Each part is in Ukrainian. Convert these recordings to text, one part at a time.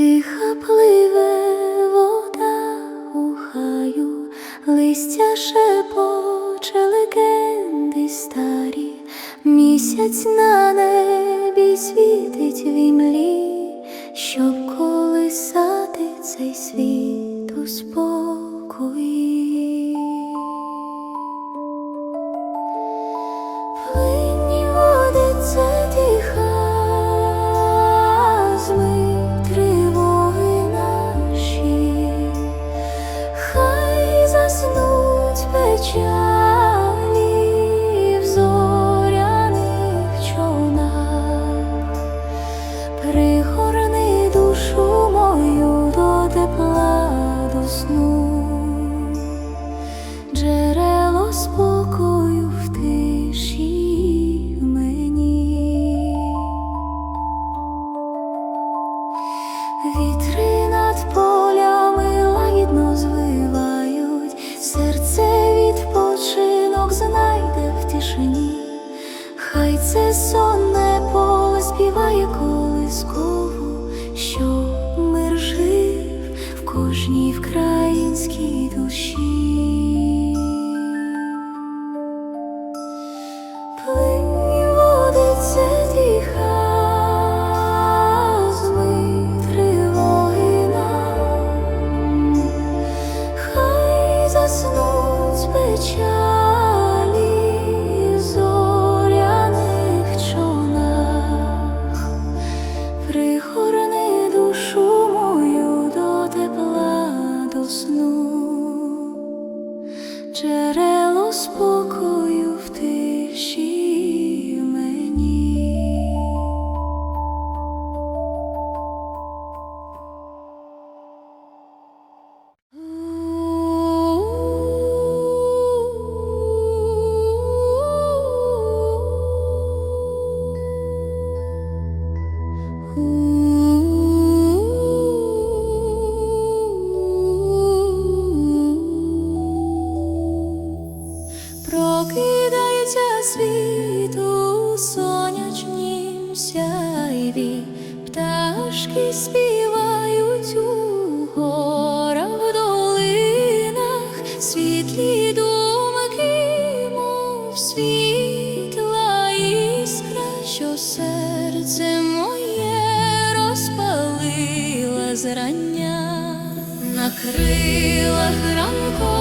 Тиха пливе вода у хаю, листя шепоче легенди старі, місяць на небі світить в імлі. сну, джерело спокою в тиші мені, вітри над полями лагідно звивають, серце відпочинок знайде в тишині, хай це сон. 秋 дитя світу сонячнім сяйві, пташки співають у горах, в долинах, світлі думки, мов світла іскра, що серце моє розпалила зрання, на крилах ранку.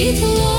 Beat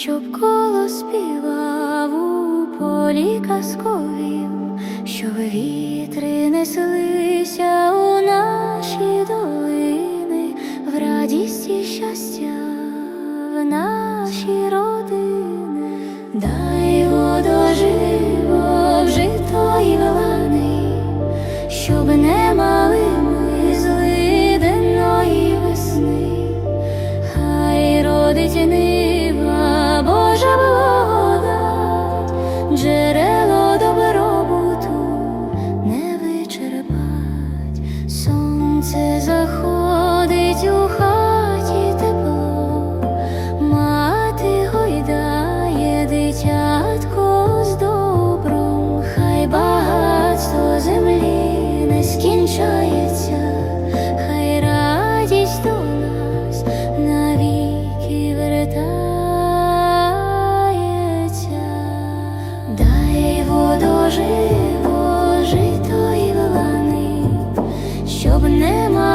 щоб коло співав у полі казковім, щоб вітри неслися у наші долини, в радість і щастя в наші роки. щоб нема.